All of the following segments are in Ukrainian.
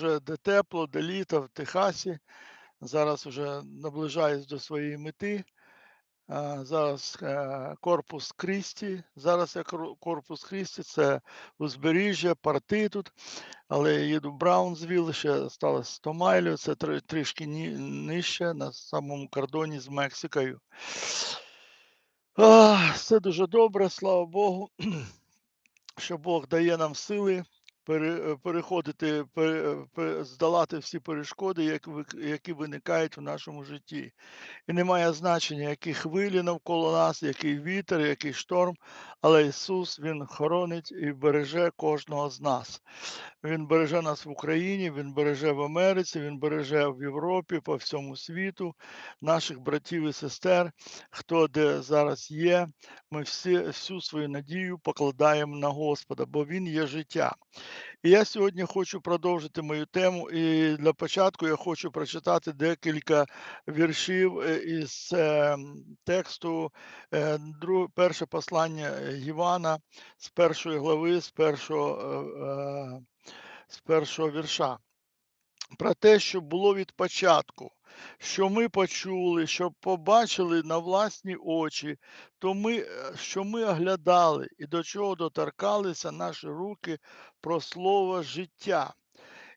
вже де тепло, де літо в Техасі. Зараз вже наближаюсь до своєї мети. Зараз е, корпус Крісті. Зараз я корпус Крісті, це узбережжя, порти тут. Але я їду в Браунсвілл, ще сталося 100 майлів, це трішки нижче на самому кордоні з Мексикою. Все дуже добре, слава Богу, що Бог дає нам сили переходити, пере- е, здолати всі перешкоди, які виникають в нашому житті. І немає значення, які хвилі навколо нас, який вітер, який шторм, але Ісус Він хоронить і береже кожного з нас. Він береже нас в Україні, Він береже в Америці, Він береже в Європі, по всьому світу, наших братів і сестер, хто де зараз є. Ми всі, всю свою надію покладаємо на Господа, бо Він є життя. І я сьогодні хочу продовжити мою тему. І для початку я хочу прочитати декілька віршів е, із е, тексту е, перше послання е, Івана з першої глави, з першого, з першого вірша. Про те, що було від початку, що ми почули, що побачили на власні очі, то ми, е, що ми оглядали і до чого доторкалися наші руки про слово життя.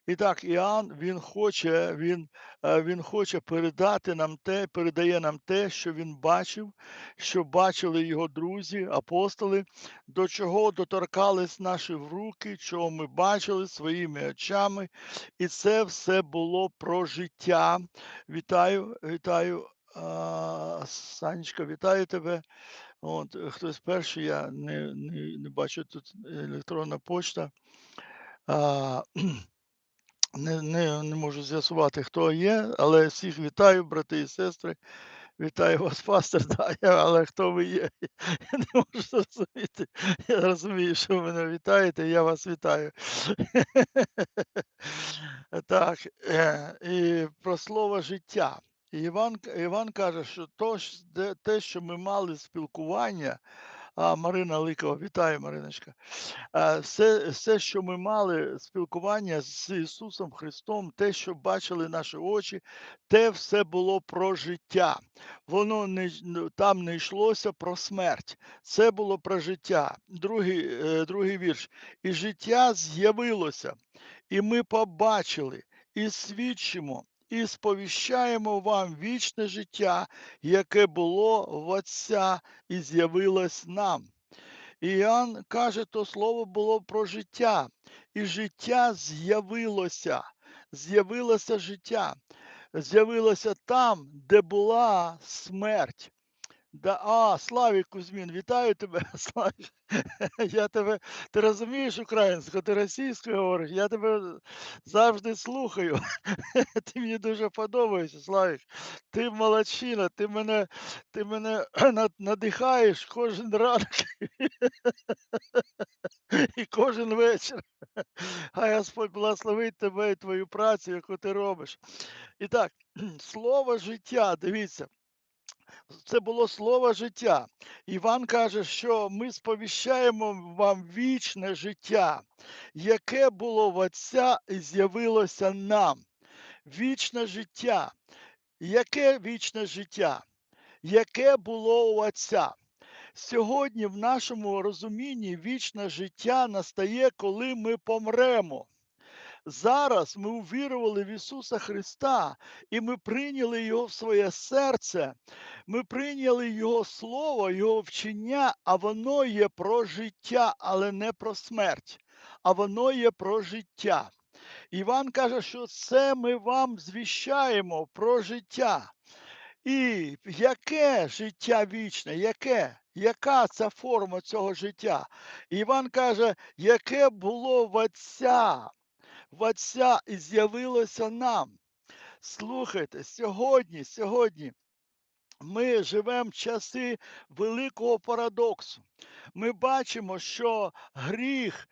І так, Іоанн, він хоче, він, е, він хоче передати нам те, передає нам те, що він бачив, що бачили його друзі, апостоли, до чого доторкались наші руки, чого ми бачили своїми очами. І це все було про життя. Вітаю, вітаю, Санечка, вітаю тебе. От, е, хтось перший, я не, не, не бачу тут електронна почта. А, не, не, не можу з'ясувати, хто є, але всіх вітаю, брати і сестри. Вітаю вас, пастор. Да, я, але хто ви є? Я не можу зрозуміти. Я розумію, що ви мене вітаєте, я вас вітаю. Так, е, і про слово життя. Іван, Іван каже, що то, те, що ми мали спілкування, а Марина Ликова, вітаю, Мариночка. Все, все, що ми мали спілкування з Ісусом Христом, те, що бачили наші очі, те все було про життя. Воно не там не йшлося про смерть. Це було про життя. Другий, е, другий вірш. І життя з'явилося, і ми побачили, і свідчимо, і сповіщаємо вам вічне життя, яке було в Отця і з'явилось нам. І Іоанн каже, то слово було про життя, і життя з'явилося. З'явилося життя, з'явилося там, де була смерть. Да, а, Славік Кузьмін, вітаю тебе, Славік. Я тебе, ти розумієш українську, ти російською говориш, я тебе завжди слухаю. Ти мені дуже подобаєшся, Славік. Ти молодчина, ти мене, ти мене надихаєш кожен ранок і кожен вечір. Хай Господь благословить тебе і твою працю, яку ти робиш. І так, слово життя, дивіться, це було слово життя. Іван каже, що ми сповіщаємо вам вічне життя, яке було в Отця і з'явилося нам. Вічне життя. Яке вічне життя? Яке було у Отця? Сьогодні в нашому розумінні вічне життя настає, коли ми помремо. Зараз ми увірували в Ісуса Христа, і ми прийняли Його в своє серце, ми прийняли Його Слово, Його вчення, а воно є про життя, але не про смерть, а воно є про життя. Іван каже, що це ми вам звіщаємо про життя. І яке життя вічне, яке? Яка ця форма цього життя? Іван каже, яке було в Отця, в Отця і з'явилося нам. Слухайте, сьогодні, сьогодні ми живемо часи великого парадоксу. Ми бачимо, що гріх,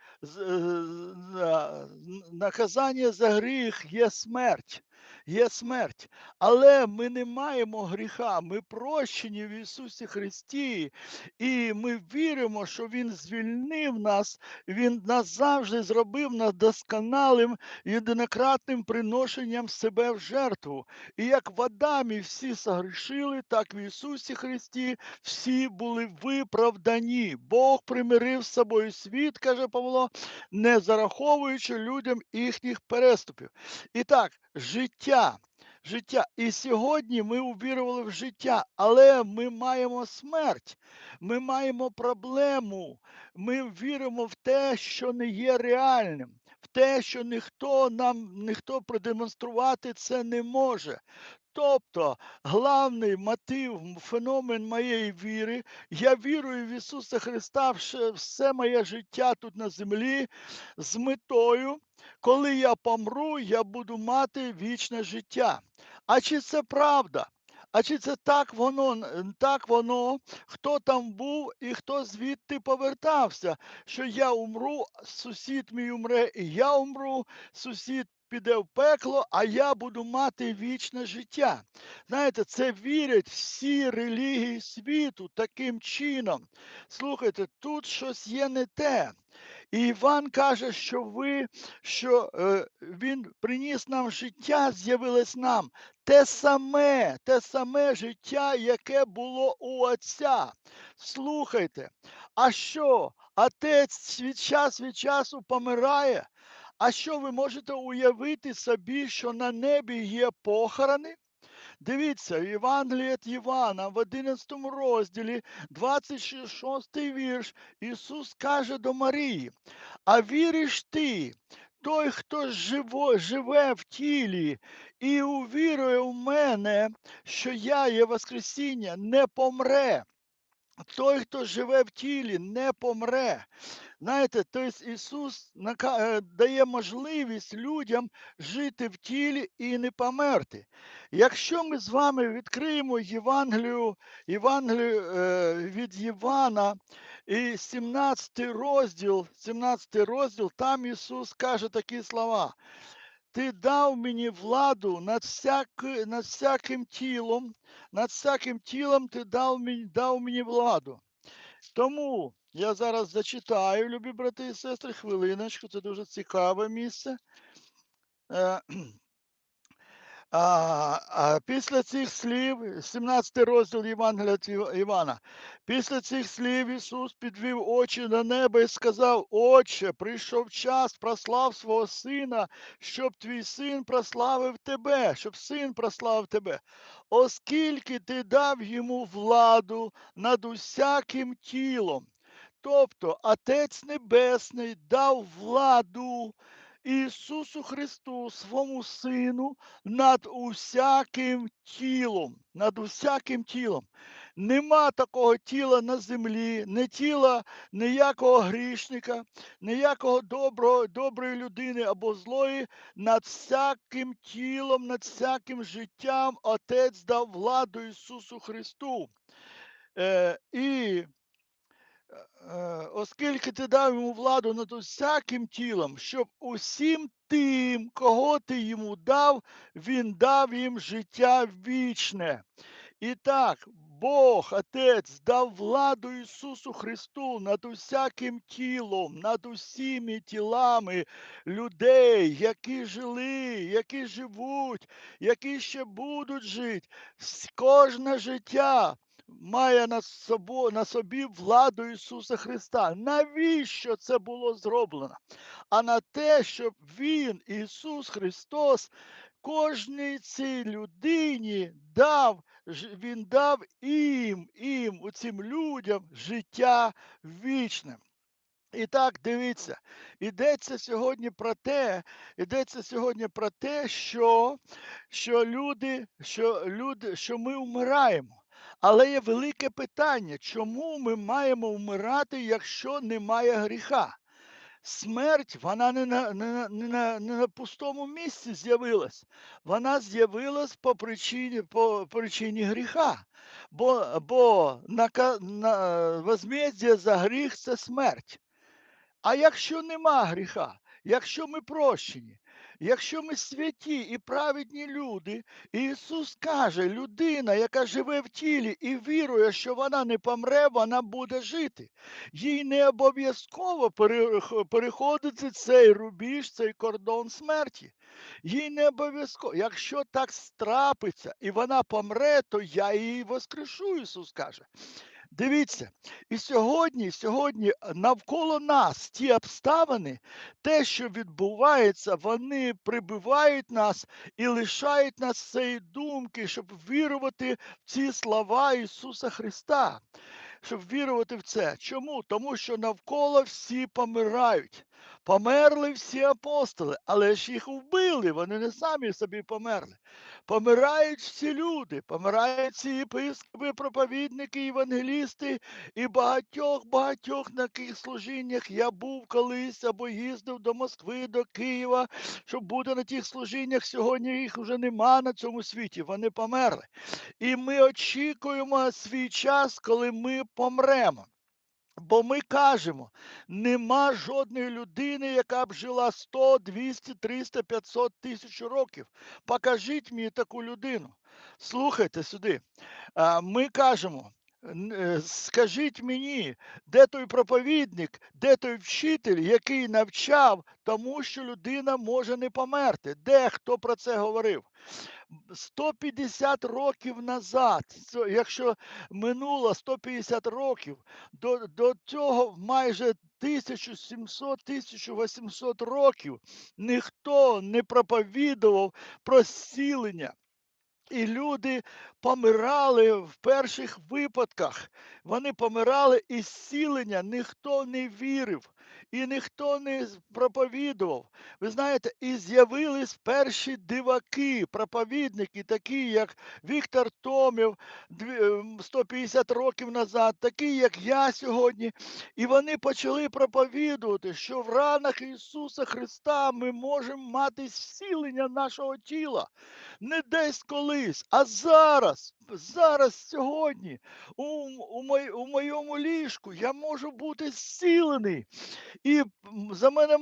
наказання за гріх є смерть. Є смерть. Але ми не маємо гріха, ми прощені в Ісусі Христі, і ми віримо, що Він звільнив нас, Він назавжди зробив нас досконалим єдинократним приношенням себе в жертву. І як в Адамі всі согрішили, так в Ісусі Христі всі були виправдані. Бог примирив з собою світ, каже Павло, не зараховуючи людям їхніх переступів. І так, життя. Життя. І сьогодні ми увірували в життя, але ми маємо смерть, ми маємо проблему, ми віримо в те, що не є реальним, в те, що ніхто нам, ніхто продемонструвати це не може. Тобто главний мотив, феномен моєї віри, я вірую в Ісуса Христа все, моє життя тут на землі з метою, коли я помру, я буду мати вічне життя. А чи це правда? А чи це так воно, так воно, хто там був і хто звідти повертався, що я умру, сусід мій умре, і я умру, сусід піде в пекло, а я буду мати вічне життя. Знаєте, це вірять всі релігії світу таким чином. Слухайте, тут щось є не те. І Іван каже, що ви, що е, він приніс нам життя, з'явилось нам те саме, те саме життя, яке було у Отця. Слухайте, а що? Отець від час від часу помирає? А що ви можете уявити собі, що на небі є похорони? Дивіться, Євангеліє від Івана в 11 розділі, 26 вірш, Ісус каже до Марії: А віриш ти, той, хто живо, живе в тілі і увірує в мене, що я є Воскресіння, не помре. Той, хто живе в тілі, не помре. Знаєте, тобто Ісус е, дає можливість людям жити в тілі і не померти. Якщо ми з вами відкриємо Євангелію, Євангелію е, від Євана і 17 розділ, 17 розділ, там Ісус каже такі слова. Ти дав мені владу над всяки, над всяким тілом, над всяким тілом ти дав мені, дав мені владу. Тому я зараз зачитаю, любі брати і сестри, хвилиночку, це дуже цікаве місце. А, а Після цих слів, 17 розділ Євангелія Івана, після цих слів Ісус підвів очі на небо і сказав: Отче, прийшов час, прослав свого Сина, щоб твій син прославив тебе, щоб син прославив тебе, оскільки ти дав йому владу над усяким тілом. Тобто Отець Небесний дав владу Ісусу Христу, своєму Сину, над усяким тілом, над усяким тілом. Нема такого тіла на землі, не тіла ніякого грішника, ніякого доброго, доброї людини або злої, над всяким тілом, над всяким життям Отець дав владу Ісусу Христу. Е, І оскільки ти дав йому владу над усяким тілом, щоб усім тим, кого ти йому дав, він дав їм життя вічне. І так, Бог, Отець, дав владу Ісусу Христу над усяким тілом, над усіми тілами людей, які жили, які живуть, які ще будуть жити. Кожне життя має на собі, на собі владу Ісуса Христа. Навіщо це було зроблено? А на те, щоб Він, Ісус Христос, кожній цій людині дав, Він дав їм, їм, цим людям життя вічне. І так, дивіться, йдеться сьогодні про те, йдеться сьогодні про те, що що люди, що люди, що ми вмираємо. Але є велике питання, чому ми маємо вмирати, якщо немає гріха? Смерть, вона не на не на, не на, пустому місці з'явилась. Вона з'явилась по причині по причині гріха. Бо бо на, на, возмездя за гріх це смерть. А якщо нема гріха, якщо ми прощені, Якщо ми святі і праведні люди, і Ісус каже, людина, яка живе в тілі і вірує, що вона не помре, вона буде жити. Їй не обов'язково перех- переходити цей рубіж, цей кордон смерті. Їй не обов'язково. Якщо так страпиться і вона помре, то я її воскрешу, Ісус каже. Дивіться, і сьогодні, сьогодні е, навколо нас ті обставини, те, що відбувається, вони прибивають нас і лишають нас цієї думки, щоб вірувати в ці слова Ісуса Христа, щоб вірувати в це. Чому? Тому що навколо всі помирають. Померли всі апостоли, але ж їх вбили, вони не самі собі померли. Помирають всі люди, помирають всі єпископи, проповідники, євангелісти і багатьох багатьох на яких служіннях я був колись або їздив до Москви, до Києва, щоб бути на тих служіннях. Сьогодні їх вже нема на цьому світі. Вони померли. І ми очікуємо свій час, коли ми помремо. Бо ми кажемо, нема жодної людини, яка б жила 100, 200, 300, 500 тисяч років. Покажіть мені таку людину. Слухайте сюди. Ми кажемо, е, скажіть мені, де той проповідник, де той вчитель, який навчав тому, що людина може не померти? Де хто про це говорив? 150 років назад, якщо минуло 150 років, до, до цього майже 1700-1800 років ніхто не проповідував про зцілення. І люди помирали в перших випадках. Вони помирали і зцілення ніхто не вірив, і ніхто не проповідував. Ви знаєте, і з'явились перші диваки, проповідники, такі як Віктор Томів ем, 150 років назад, такі як я сьогодні. І вони почали проповідувати, що в ранах Ісуса Христа ми можемо мати зцілення нашого тіла не десь колись, а зараз, зараз, сьогодні, у, у, мой, у моєму ліжку я можу бути зцілений. І за мене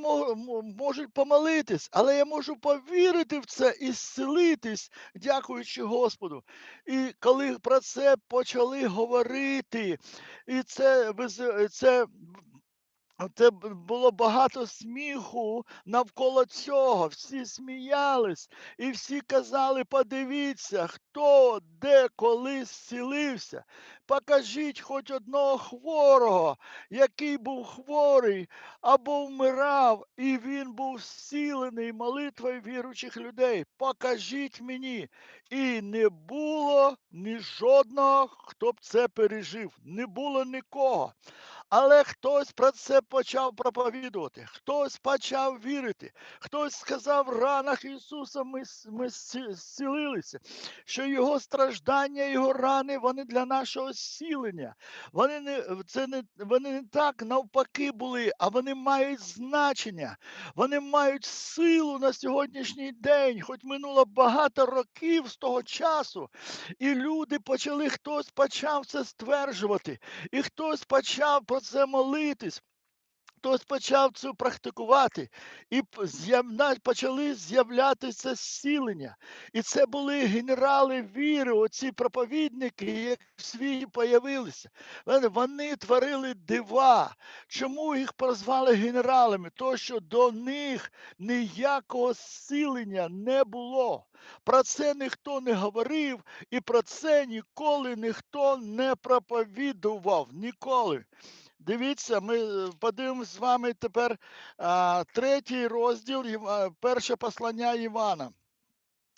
можуть помолитись, але я можу повірити в це і зцілитись, дякуючи Господу. І коли про це почали говорити, і це, це це було багато сміху навколо цього. Всі сміялись і всі казали: подивіться, хто де коли зцілився. Покажіть хоч одного хворого, який був хворий або вмирав, і він був зцілений молитвою віруючих людей. Покажіть мені. І не було ні жодного, хто б це пережив. Не було нікого. Але хтось про це почав проповідувати, хтось почав вірити, хтось сказав, в ранах Ісуса ми, ми зцілилися, що Його страждання, Його рани, вони для нашого зцілення. Вони не, це не, вони не так навпаки були, а вони мають значення, вони мають силу на сьогоднішній день, хоч минуло багато років з того часу, і люди почали, хтось почав це стверджувати. І хтось почав про це молитись, хтось почав це практикувати, і почали з'являтися зцілення. І це були генерали віри, оці проповідники, які в світі появилися. Вони творили дива. Чому їх прозвали генералами? То, що до них ніякого зцілення не було. Про це ніхто не говорив, і про це ніколи ніхто не проповідував. Ніколи. Дивіться, ми е, подивимось з вами тепер а, третій розділ, Єва- перше послання Івана.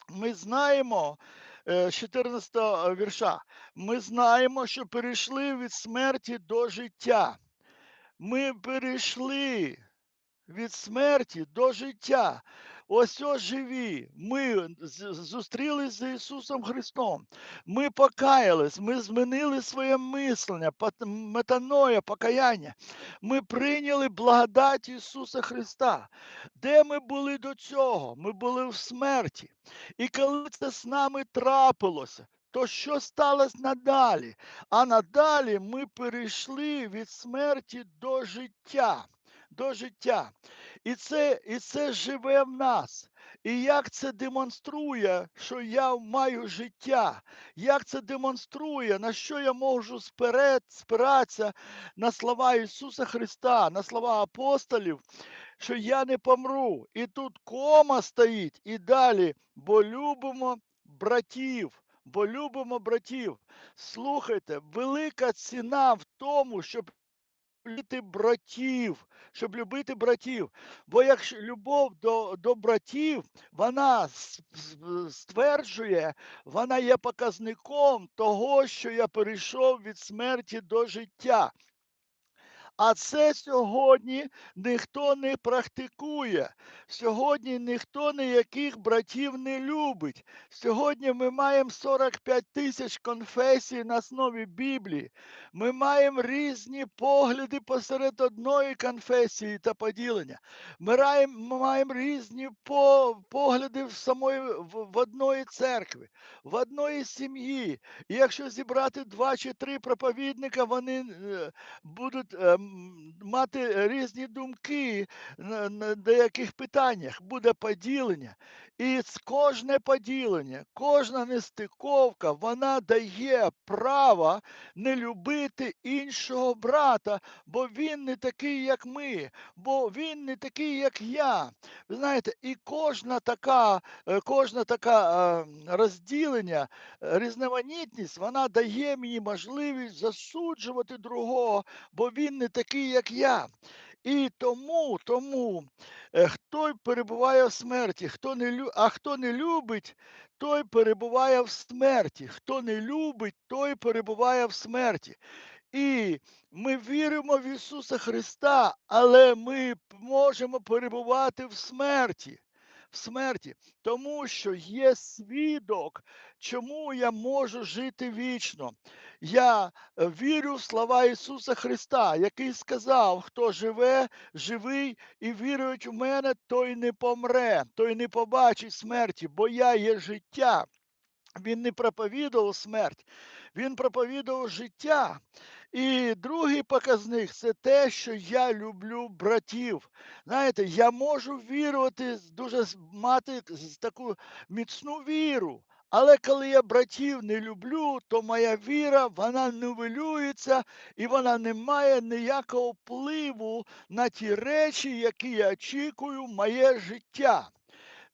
Ми знаємо е, з 14 вірша. Ми знаємо, що перейшли від смерті до життя. Ми перейшли від смерті до життя. Ось живі. Ми зустрілись з Ісусом Христом. Ми покаялись, ми змінили своє мислення, метаноя, покаяння. Ми прийняли благодать Ісуса Христа. Де ми були до цього? Ми були в смерті. І коли це з нами трапилося, то що сталося надалі? А надалі ми перейшли від смерті до життя. До життя. І це, і це живе в нас. І як це демонструє, що я маю життя? Як це демонструє, на що я можу сперед, спиратися на слова Ісуса Христа, на слова апостолів, що я не помру. І тут кома стоїть і далі, бо любимо братів. Бо любимо братів. Слухайте, велика ціна в тому, щоб любити братів, щоб любити братів. Бо якщо любов до до братів, вона стверджує, вона є показником того, що я перейшов від смерті до життя. А це сьогодні ніхто не практикує. Сьогодні ніхто ніяких братів не любить. Сьогодні ми маємо 45 тисяч конфесій на основі Біблії. Ми маємо різні погляди посеред одної конфесії та поділення. Ми маємо різні погляди в самої в, одної церкви, в одної сім'ї. І якщо зібрати два чи три проповідника, вони е, будуть ем, мати різні думки на, на деяких питаннях, буде поділення. І кожне поділення, кожна нестиковка, вона дає право не любити іншого брата, бо він не такий, як ми, бо він не такий, як я. Ви знаєте, і кожна така, е, кожна така е, розділення, е, різноманітність, вона дає мені можливість засуджувати другого, бо він не такий, як я. І тому, тому е, хто перебуває в смерті, хто не а хто не любить, той перебуває в смерті. Хто не любить, той перебуває в смерті. І ми віримо в Ісуса Христа, але ми можемо перебувати в смерті в смерті, тому що є свідок, чому я можу жити вічно. Я е, вірю в слова Ісуса Христа, який сказав, хто живе, живий і вірують в мене, той не помре, той не побачить смерті, бо я є життя. Він не проповідував смерть, він проповідував життя. І другий показник це те, що я люблю братів. Знаєте, я можу вірувати, дуже мати таку міцну віру. Але коли я братів не люблю, то моя віра вона нивелюється і вона не має ніякого впливу на ті речі, які я очікую, моє життя.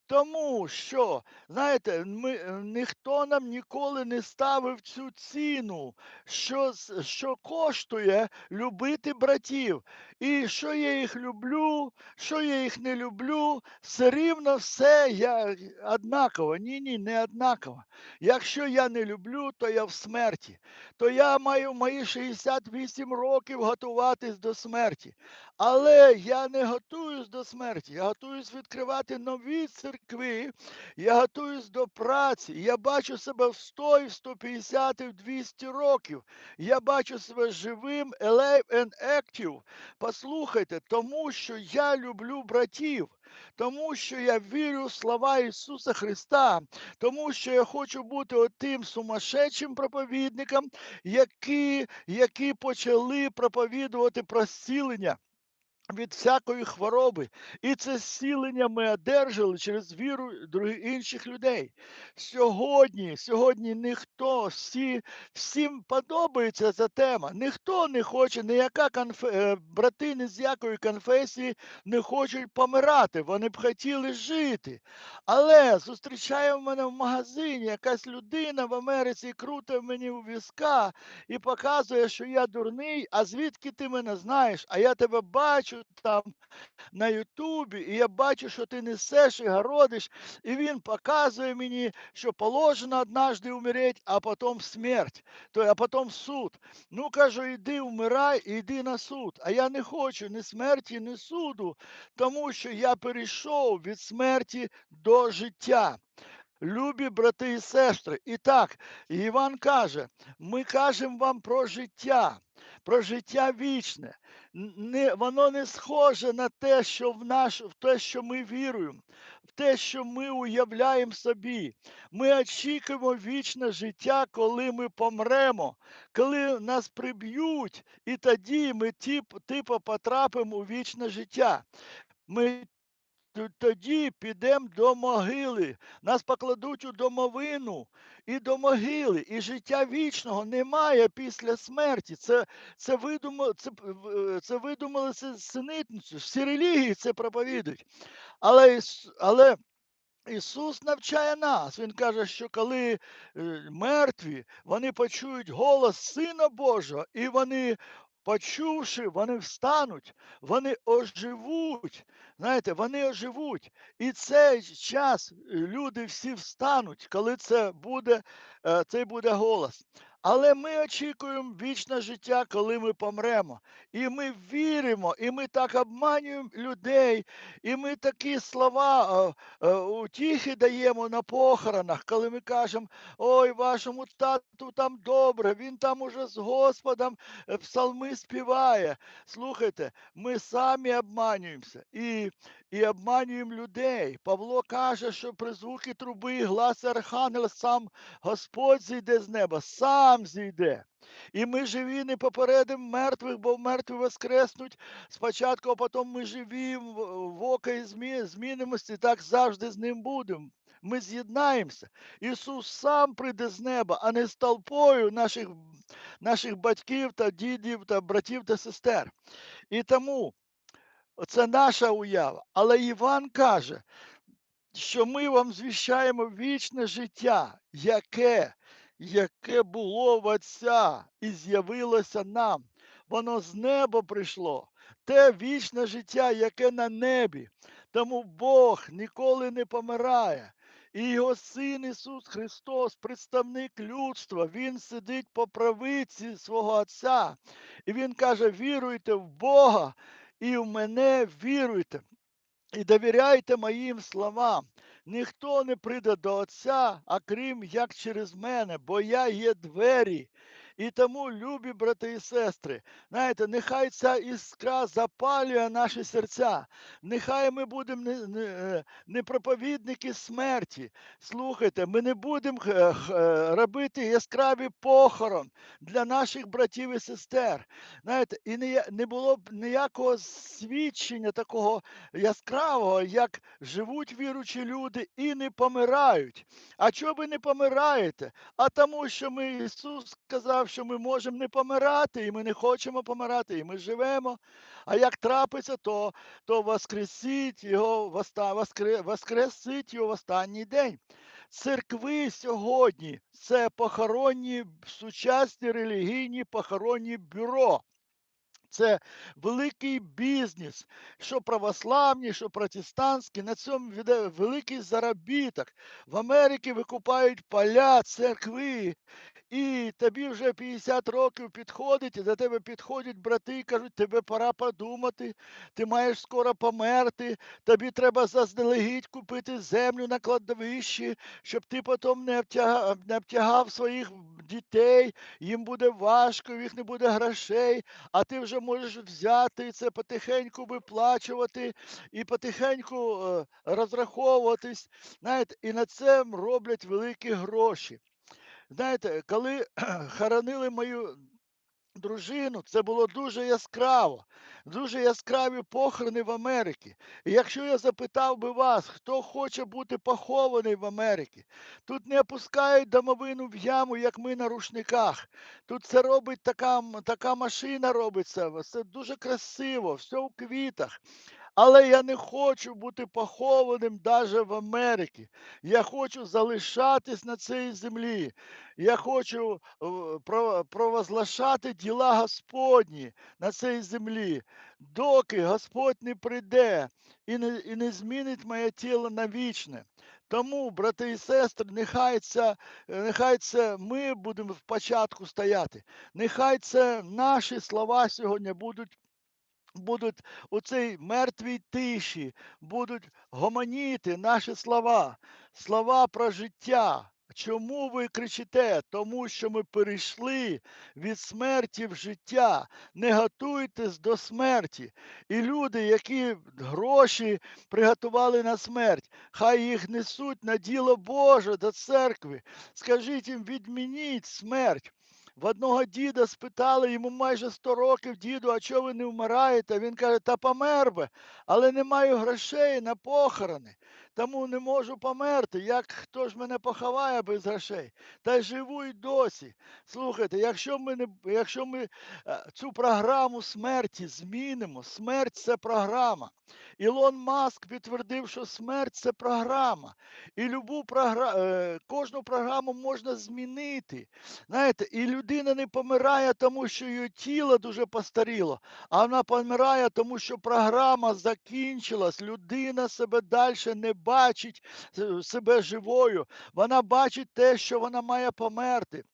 Тому що, знаєте, ми, е, ніхто нам ніколи не ставив цю ціну, що що коштує любити братів. І що я їх люблю, що я їх не люблю, все рівно все я однаково. Ні, ні, не однаково. Якщо я не люблю, то я в смерті. То я маю мої 68 років готуватись до смерті. Але я не готуюсь до смерті, я готуюсь відкривати нові церкви, я готуюсь до праці. Я бачу себе в 100, в 150, в 200 років. Я бачу себе живим, alive and active. Послухайте, тому що я люблю братів. Тому що я вірю в слова Ісуса Христа, тому що я хочу бути отим сумасшедшим проповідником, які які почали проповідувати про зцілення від всякої хвороби. І це зцілення ми одержали через віру других інших людей. Сьогодні, сьогодні ніхто, всі, всім подобається ця тема. Ніхто не хоче, ніяка конф... Е, брати ні з якої конфесії не хочуть помирати. Вони б хотіли жити. Але зустрічає в мене в магазині якась людина в Америці круте мені у візка і показує, що я дурний, а звідки ти мене знаєш, а я тебе бачу там на Ютубі, і я бачу, що ти несеш і городиш, і він показує мені, що положено однажды умереть, а потім смерть, то, а потім суд. Ну, кажу, іди вмирай, і йди на суд. А я не хочу ні смерті, ні суду, тому що я перейшов від смерті до життя. Любі брати і сестри. І так, Іван каже: ми кажемо вам про життя, про життя вічне. Не, Воно не схоже на те, що в наш, в те, що ми віруємо, в те, що ми уявляємо собі. Ми очікуємо вічне життя, коли ми помремо, коли нас приб'ють, і тоді ми тип, типу потрапимо у вічне життя. Ми тоді підемо до могили. Нас покладуть у домовину і до могили. І життя вічного немає після смерті. Це, це, видумали, це, це видумали синитницю. Всі релігії це проповідують. Але, але Ісус навчає нас. Він каже, що коли е, мертві, вони почують голос Сина Божого, і вони, почувши, вони встануть, вони оживуть. Знаєте, вони оживуть. І цей час люди всі встануть, коли це буде, е, цей буде голос. Але ми очікуємо вічне життя, коли ми помремо. І ми віримо, і ми так обманюємо людей, і ми такі слова утіхи даємо на похоронах, коли ми кажемо, ой, вашому тату там добре, він там уже з Господом е, псалми співає. Слухайте, ми самі обманюємося і, і обманюємо людей. Павло каже, що при звуки труби і глас архангела сам Господь зійде з неба, сам зійде. І ми живі не попередимо мертвих, бо мертві воскреснуть спочатку, а потім ми живі в око і змі- змінимося, і так завжди з ним будемо. Ми з'єднаємося. Ісус сам прийде з неба, а не з толпою наших, наших батьків та дідів та братів та сестер. І тому це наша уява. Але Іван каже, що ми вам звіщаємо вічне життя, яке, яке було в Отця і з'явилося нам. Воно з неба прийшло, те вічне життя, яке на небі. Тому Бог ніколи не помирає. І його син Ісус Христос, представник людства, Він сидить по правиці свого Отця. І Він каже: віруйте в Бога і в мене віруйте. І довіряйте моїм словам. Ніхто не прийде до Отця, а крім як через мене, бо я є двері. І тому, любі брати і сестри, знаєте, нехай ця іскра запалює наші серця. Нехай ми будемо не, не, е, не проповідники смерті. Слухайте, ми не будемо е, е, робити яскравий похорон для наших братів і сестер. Знаєте, і не, не було б ніякого свідчення такого яскравого, як живуть віручі люди і не помирають. А чого ви не помираєте? А тому, що ми Ісус сказав, що ми можемо не помирати, і ми не хочемо помирати, і ми живемо. А як трапиться, то, то воскресіть його воскресить його в останній день. Церкви сьогодні це похоронні сучасні релігійні похоронні бюро. Це великий бізнес, що православні, що протестантські, на цьому веде великий заробіток. В Америці викупають поля, церкви, і тобі вже 50 років підходить, і до тебе підходять брати і кажуть, тебе пора подумати, ти маєш скоро померти, тобі треба заздалегідь купити землю на кладовищі, щоб ти потім не обтягав, не обтягав своїх дітей, їм буде важко, в їх не буде грошей, а ти вже можеш взяти це потихеньку виплачувати і потихеньку е, розраховуватись. Знаєте, і на це роблять великі гроші. Знаєте, коли хоронили мою дружину, це було дуже яскраво, дуже яскраві похорони в Америці. І якщо я запитав би вас, хто хоче бути похований в Америці, тут не опускають домовину в яму, як ми на рушниках. Тут це робить така, така машина робиться. Це дуже красиво, все у квітах. Але я не хочу бути похованим навіть в Америці. Я хочу залишатись на цій землі. Я хочу е, провозглашати діла Господні на цій землі, доки Господь не прийде і не, і не змінить моє тіло на вічне. Тому, брати і сестри, нехай це, нехай це ми будемо в початку стояти. Нехай це наші слова сьогодні будуть будуть у цій мертвій тиші, будуть гомоніти наші слова, слова про життя. Чому ви кричите? Тому що ми перейшли від смерті в життя. Не готуйтесь до смерті. І люди, які гроші приготували на смерть, хай їх несуть на діло Боже до церкви. Скажіть їм, відмініть смерть. В одного діда спитали, йому майже 100 років: "Діду, а чого ви не вмираєте?" Він каже: "Та помер би, але не маю грошей на похорони, тому не можу померти. Як хто ж мене поховає без грошей? Та й живу й досі". Слухайте, якщо ми не якщо ми, е, цю програму смерті змінимо, смерть- це програма. Ілон Маск підтвердив, що смерть- це програма. І любу програ е, кожну програму можна змінити. Знаєте, і людина не помирає, тому що її тіло дуже постаріло, а вона помирає, тому що програма закінчилась. Людина себе дальше не бачить с себе живою. Вона бачить те, що вона має померти.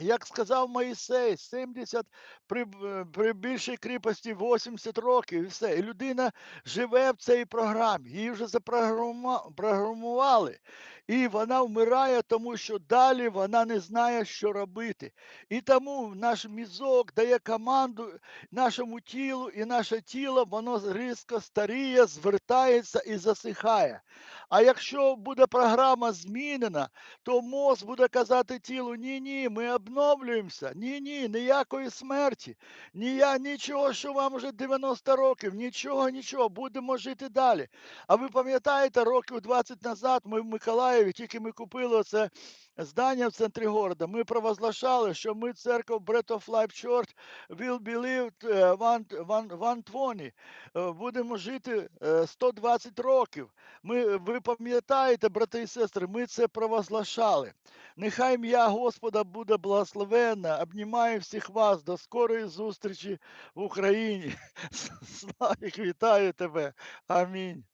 Як сказав Мойсей, 70 при при більшій кріпості 80 років і все. І людина живе в цій програмі. Її вже запрограма програмували. І вона вмирає, тому що далі вона не знає, що робити. І тому наш мізок дає команду нашому тілу, і наше тіло, воно різко старіє, звертається і засихає. А якщо буде програма змінена, то мозк буде казати тілу: "Ні-ні, ми обновлюємося. Ні-ні, ніякої смерті. Ні я, нічого, що вам уже 90 років. Нічого, нічого, будемо жити далі". А ви пам'ятаєте, років 20 назад ми в Миколаєві, тільки ми купили оце здання в центрі города, ми провозглашали, що ми церква Bread of Life Church will be lived, е, one one 120. Е, будемо жити, е, 120 років. Ми ви пам'ятаєте, брати і сестри, ми це провозглашали. Нехай ім'я Господа буде благословенне. Обнімаю всіх вас. До скорої зустрічі в Україні. Славік, вітаю тебе. Амінь.